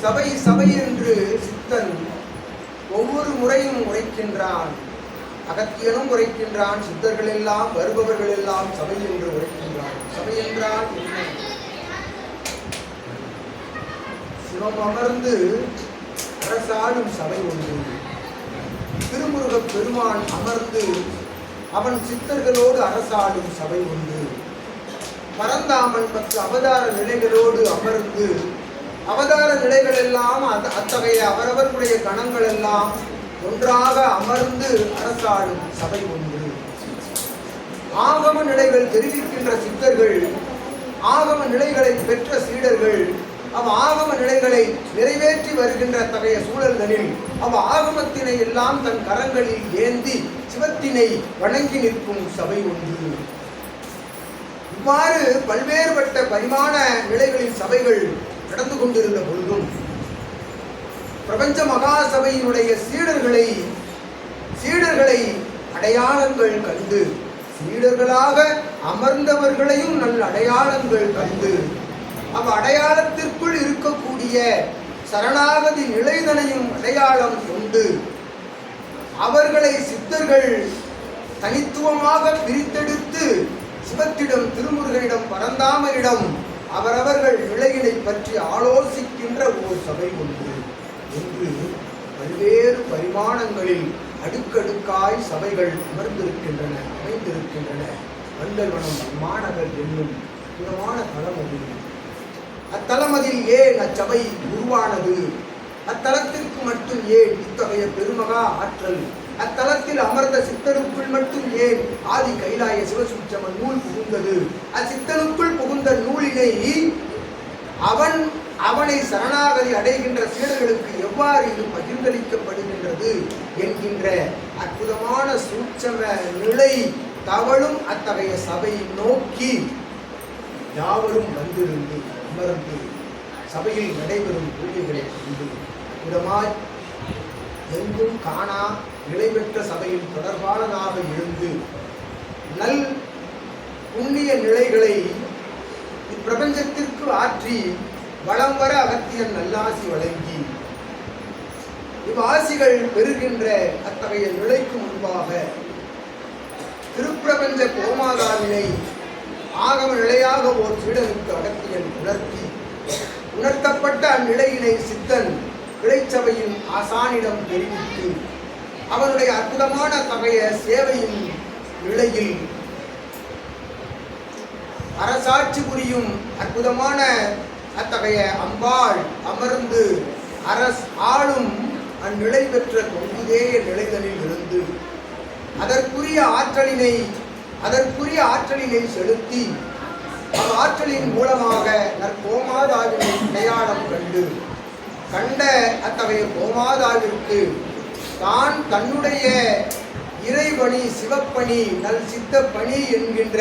சபை சபை என்று சித்தன் ஒவ்வொரு முறையும் உரைக்கின்றான். அகத்தியனும் உரைக்கின்றான். சித்தர்கள் எல்லாம் வருபவர்கள் எல்லாம் சபை என்று உரைக்கின்றான். சபை என்றால் என்ன? சிவம் அமர்ந்து அரசாடும் சபை ஒன்று. திருமுருகப் பெருமான் அமர்ந்து அவன் சித்தர்களோடு அரசாடும் சபை உண்டு பரந்தாமன் பத்து அவதார நிலைகளோடு அமர்ந்து அவதார நிலைகள் எல்லாம் அத்தகைய அவரவர்களுடைய கணங்கள் எல்லாம் ஒன்றாக அமர்ந்து அரசாடும் சபை ஒன்று. ஆகம நிலைகள் தெரிவிக்கின்ற சித்தர்கள் ஆகம நிலைகளை பெற்ற சீடர்கள் அவ் ஆகம நிலைகளை நிறைவேற்றி வருகின்ற அத்தகைய சூழல்களில் அவ் ஆகமத்தினை எல்லாம் தன் கரங்களில் ஏந்தி சிவத்தினை வணங்கி நிற்கும் சபை உண்டு இவ்வாறு பல்வேறுபட்ட பரிமாண நிலைகளின் சபைகள் நடந்து கொண்டிருந்த பொழுதும் பிரபஞ்ச மகா சபையினுடைய சீடர்களை சீடர்களை அடையாளங்கள் கண்டு சீடர்களாக அமர்ந்தவர்களையும் நல்ல அடையாளங்கள் கண்டு அவ் அடையாளத்திற்குள் இருக்கக்கூடிய சரணாகதி நிலைதனையும் அடையாளம் கொண்டு அவர்களை சித்தர்கள் தனித்துவமாக பிரித்தெடுத்து சிவத்திடம் திருமுருகனிடம் பரந்தாமரிடம் அவரவர்கள் நிலையினை பற்றி ஆலோசிக்கின்ற ஒரு சபை ஒன்று. என்று பல்வேறு பரிமாணங்களில் அடுக்கடுக்காய் சபைகள் அமர்ந்திருக்கின்றன அமைந்திருக்கின்றன. வண்டல்வனம் மாணவர் என்னும் புறமான தலம் அது. அத்தலமதில் ஏன் அச்சபை உருவானது? அத்தலத்திற்கு மட்டும் ஏன் இத்தகைய பெருமகா ஆற்றல்? அத்தலத்தில் அமர்ந்த சித்தனுக்குள் மட்டும் ஏன் ஆதி கைலாய சிவசுச்சமன் நூல் புகுந்தது? அச்சித்தனுக்குள் புகுந்த நூல் நூலினை அவன் அவனை சரணாகதி அடைகின்ற சீடர்களுக்கு எவ்வாறு இது பகிர்ந்தளிக்கப்படுகின்றது என்கின்ற அற்புதமான சூட்சம நிலை தவழும் அத்தகைய சபையை நோக்கி யாவரும் வந்திருந்து அமர்ந்து சபையில் நடைபெறும் பூஜைகளை கண்டு அற்புதமாய் எங்கும் காணா நிலை பெற்ற சபையில் தொடர்பானதாக எழுந்து நல் புண்ணிய நிலைகளை பிரபஞ்சத்திற்கு ஆற்றி வளம் வர அகத்தியன் நல்லாசி வழங்கி. இவ்வாசிகள் பெறுகின்ற அத்தகைய நிலைக்கு முன்பாக திருப்பிரபஞ்ச கோமாதாவினை ஆகம நிலையாக ஓர் சீடனுக்கு அகத்தியன் உணர்த்தி. உணர்த்தப்பட்ட அந்நிலையினை சித்தன் கிளைச்சபையின் ஆசானிடம் தெரிவித்து அவனுடைய அற்புதமான தகைய சேவையின் நிலையில் அரசாட்சி புரியும் அற்புதமான அத்தகைய அம்பாள் அமர்ந்து அரஸ் ஆளும் அந்நிலை பெற்ற தொங்குதேய நிலைகளில் இருந்து. அதற்குரிய ஆற்றலினை அதற்குரிய ஆற்றலினை செலுத்தி ஆற்றலின் மூலமாக நற்கோமாதாவினை அடையாளம் கண்டு கண்ட அத்தகைய கோமாதாவிற்கு தான் தன்னுடைய இறைவணி சிவப்பணி நல் சித்த பணி என்கின்ற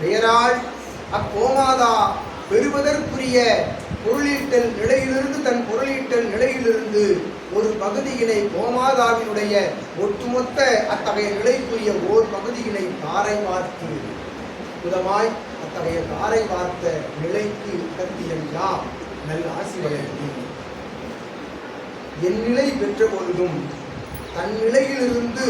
பெயரால் அக்கோமாதா பெறுவதற்குரிய பொருளீட்டல் நிலையிலிருந்து தன் பொருளீட்டல் நிலையிலிருந்து ஒரு பகுதியினை கோமாதாவினுடைய ஒட்டுமொத்த அத்தகைய நிலைக்குரிய ஓர் பகுதியினை தாரை பார்த்து புதமாய் அத்தகைய தாரை பார்த்த நிலைக்கு கத்தியெல்லாம் யாம்? நல் ஆசி வழங்கி என் நிலை பெற்ற பொழுதும் தன் நிலையிலிருந்து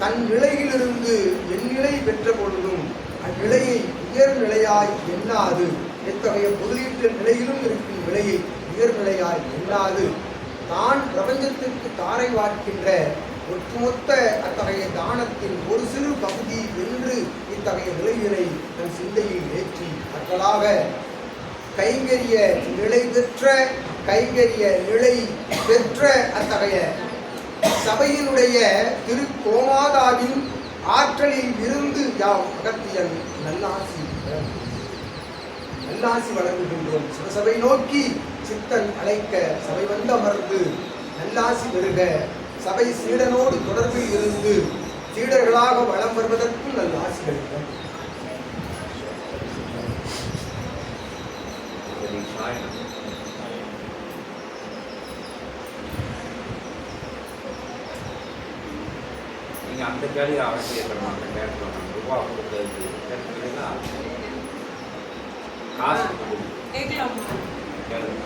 தன் நிலையிலிருந்து என் நிலை பெற்ற பொழுதும் அந்நிலையை உயர்நிலையாய் எண்ணாது. எத்தகைய முதலீட்டு நிலையிலும் இருக்கும் விலையை உயர்நிலையாய் எண்ணாது. தான் பிரபஞ்சத்திற்கு தாரை வார்க்கின்ற ஒட்டுமொத்த அத்தகைய தானத்தின் ஒரு சிறு பகுதி என்று இத்தகைய நிலையினை தன் சிந்தையில் ஏற்றி அர்களாக கைங்கரிய நிலை பெற்ற கைங்கரிய நிலை பெற்ற அத்தகைய சபையினுடைய திருக்கோமாதாவின் ஆற்றலில் இருந்து யாம் அகத்தியன் நல்லாசி நல்லாசி வழங்குகின்றோம் சிவசபை நோக்கி சித்தன் அழைக்க சபை வந்து அமர்ந்து. நல்லாசி பெறுக சபை சீடனோடு தொடர்பில் இருந்து. சீடர்களாக வளம் வருவதற்கு நல்லாசி பெறுக you. அந்த கேள்வி இருக்கணும் அந்த கேட்கணும் ரூபா கொடுத்தது. கேட்குறீங்களா காசு கேளுங்க.